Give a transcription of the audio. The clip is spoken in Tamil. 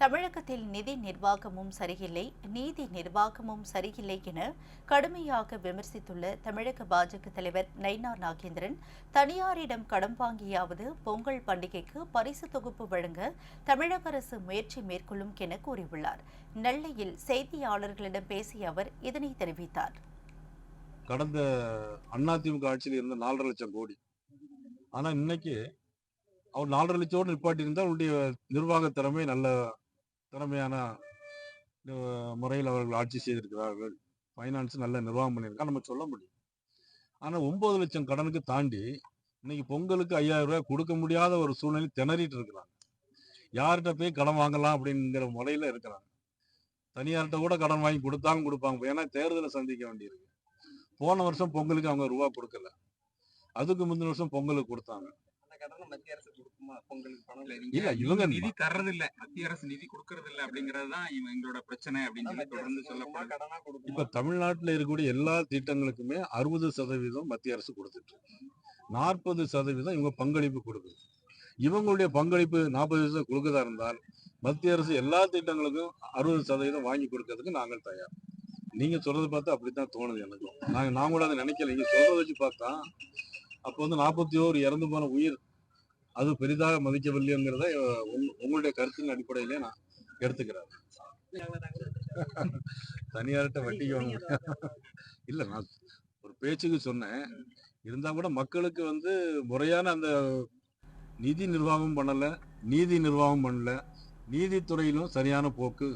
தமிழகத்தில் நிதி நிர்வாகமும் சரியில்லை நீதி நிர்வாகமும் சரியில்லை என கடுமையாக விமர்சித்துள்ள தமிழக பாஜக தலைவர் நைனா நாகேந்திரன் தனியாரிடம் கடன் வாங்கியாவது பொங்கல் பண்டிகைக்கு பரிசு தொகுப்பு வழங்க தமிழக அரசு முயற்சி மேற்கொள்ளும் என கூறியுள்ளார். நெல்லையில் செய்தியாளர்களிடம் பேசிய அவர் இதனை தெரிவித்தார். கடந்த அதிமுக ஆட்சியில் இருந்த நாலரை லட்சம் கோடி. ஆனா இன்னைக்கு அவர் நாலரை லட்சம் நிப்பாட்டி இருந்தால் அவருடைய நிர்வாக திறமை நல்ல திறமையான முறையில் அவர்கள் ஆட்சி செய்திருக்கிறார்கள். ஃபைனான்ஸ் நல்ல நிர்வாகம் பண்ணியிருக்காங்க நம்ம சொல்ல முடியும். ஆனால் ஒன்பது லட்சம் கடனுக்கு தாண்டி இன்னைக்கு பொங்கலுக்கு ஐயாயிரம் ரூபாய் கொடுக்க முடியாத ஒரு சூழ்நிலை திணறிட்டு இருக்கிறாங்க. யார்கிட்ட போய் கடன் வாங்கலாம் அப்படிங்கிற முறையில் இருக்கிறாங்க. தனியார்கிட்ட கூட கடன் வாங்கி கொடுத்தாலும் கொடுப்பாங்க. ஏன்னா தேர்தலை சந்திக்க வேண்டியிருக்கு. போன வருஷம் பொங்கலுக்கு அவங்க ரூபா கொடுக்கல. அதுக்கு முந்தின வருஷம் பொங்கலுக்கு கொடுத்தாங்க. பொங்கலுக்கு பணம் இல்ல, இல்ல இவங்க நிதி தர்றது இல்ல மத்திய அரசு நிதி கொடுக்கறது இல்ல அப்படிங்கறது தான் எங்களோட பிரச்சனை அப்படின்னு சொல்லி தொடர்ந்து கொடுக்குமா இப்ப தமிழ்நாட்டுல இருக்கக்கூடிய எல்லா திட்டங்களுக்குமே அறுபது சதவீதம் மத்திய அரசு கொடுத்துட்டு நாற்பது சதவீதம் இவங்க பங்களிப்பு கொடுக்குது. இவங்களுடைய பங்களிப்பு நாற்பது சதவீதம் கொடுக்கதா இருந்தால் மத்திய அரசு எல்லா திட்டங்களுக்கும் அறுபது சதவீதம் வாங்கி கொடுக்கறதுக்கு நாங்கள் தயார். நீங்க சொல்றது பார்த்தா அப்படித்தான் தோணுது எனக்கும். நாங்க நான் கூட அதை நினைக்கல. நீங்க சொல்றத வச்சு பார்த்தா அப்போ வந்து நாற்பத்தி ஓரு இறந்து போன உயிர் அது பெரிதாக மதிக்கவில்லைங்கிறத உங்களுடைய கருத்தின் அடிப்படையிலே நான் எடுத்துக்கிறேன். தனியார்கிட்ட வட்டிக்கு வாங்க. இல்ல நான் ஒரு பேச்சுக்கு சொன்னேன். இருந்தா கூட மக்களுக்கு வந்து முறையான அந்த நிதி நிர்வாகம் பண்ணல நீதி நிர்வாகம் பண்ணல. நீதித்துறையிலும் சரியான போக்கு